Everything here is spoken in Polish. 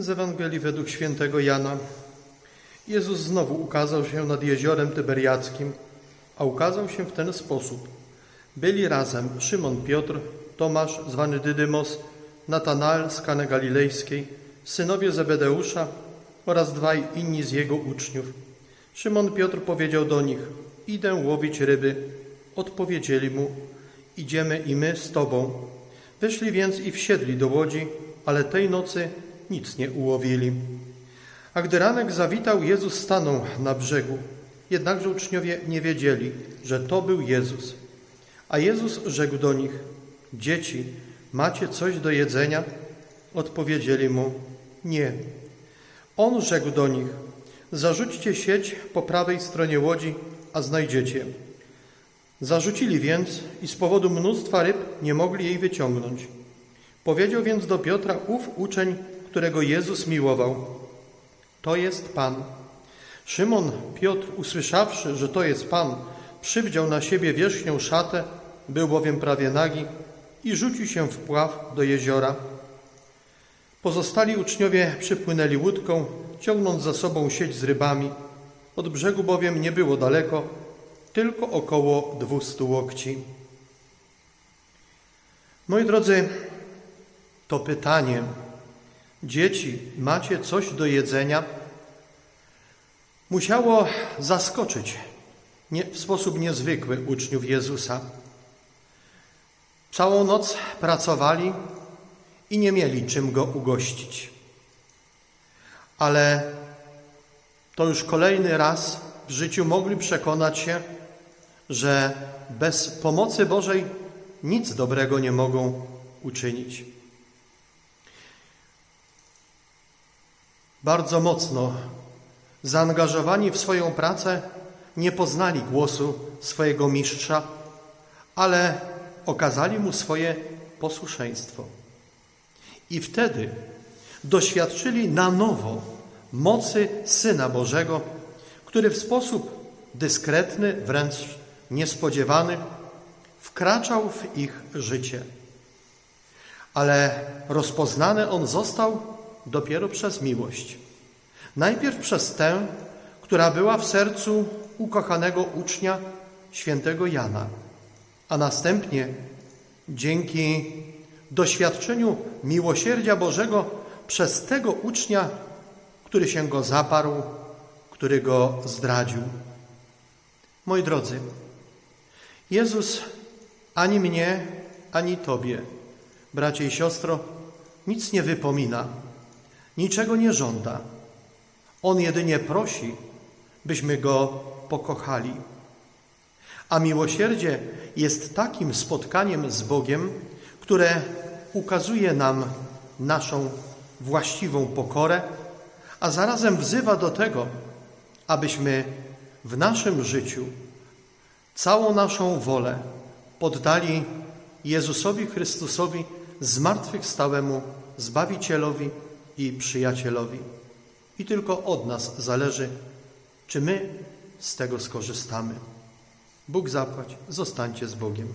Z Ewangelii według świętego Jana. Jezus znowu ukazał się nad jeziorem Tyberiackim, a ukazał się w ten sposób. Byli razem Szymon Piotr, Tomasz zwany Dydymos, Natanael z Kany Galilejskiej, synowie Zebedeusza oraz dwaj inni z jego uczniów. Szymon Piotr powiedział do nich, idę łowić ryby. Odpowiedzieli mu, idziemy i my z tobą. Wyszli więc i wsiedli do łodzi, ale tej nocy nic nie ułowili. A gdy ranek zawitał, Jezus stanął na brzegu. Jednakże uczniowie nie wiedzieli, że to był Jezus. A Jezus rzekł do nich: Dzieci, macie coś do jedzenia? Odpowiedzieli mu: Nie. On rzekł do nich: Zarzućcie sieć po prawej stronie łodzi, a znajdziecie. Zarzucili więc i z powodu mnóstwa ryb nie mogli jej wyciągnąć. Powiedział więc do Piotra ów uczeń, którego Jezus miłował: To jest Pan. Szymon Piotr, usłyszawszy, że to jest Pan, przywdział na siebie wierzchnią szatę, był bowiem prawie nagi i rzucił się w pław do jeziora. Pozostali uczniowie przypłynęli łódką, ciągnąc za sobą sieć z rybami. Od brzegu bowiem nie było daleko, tylko około dwustu łokci. Moi drodzy, to pytanie, dzieci, macie coś do jedzenia? Musiało zaskoczyć nie, w sposób niezwykły uczniów Jezusa. Całą noc pracowali i nie mieli czym go ugościć. Ale to już kolejny raz w życiu mogli przekonać się, że bez pomocy Bożej nic dobrego nie mogą uczynić. Bardzo mocno zaangażowani w swoją pracę nie poznali głosu swojego mistrza, ale okazali mu swoje posłuszeństwo. I wtedy doświadczyli na nowo mocy Syna Bożego, który w sposób dyskretny, wręcz niespodziewany, wkraczał w ich życie. Ale rozpoznany on został dopiero przez miłość. Najpierw przez tę, która była w sercu ukochanego ucznia świętego Jana, a następnie dzięki doświadczeniu miłosierdzia Bożego przez tego ucznia, który się go zaparł, który go zdradził. Moi drodzy, Jezus ani mnie, ani Tobie, bracie i siostro, nic nie wypomina, niczego nie żąda. On jedynie prosi, byśmy Go pokochali. A miłosierdzie jest takim spotkaniem z Bogiem, które ukazuje nam naszą właściwą pokorę, a zarazem wzywa do tego, abyśmy w naszym życiu całą naszą wolę poddali Jezusowi Chrystusowi zmartwychwstałemu Zbawicielowi i Przyjacielowi. I tylko od nas zależy, czy my z tego skorzystamy. Bóg zapłać, zostańcie z Bogiem.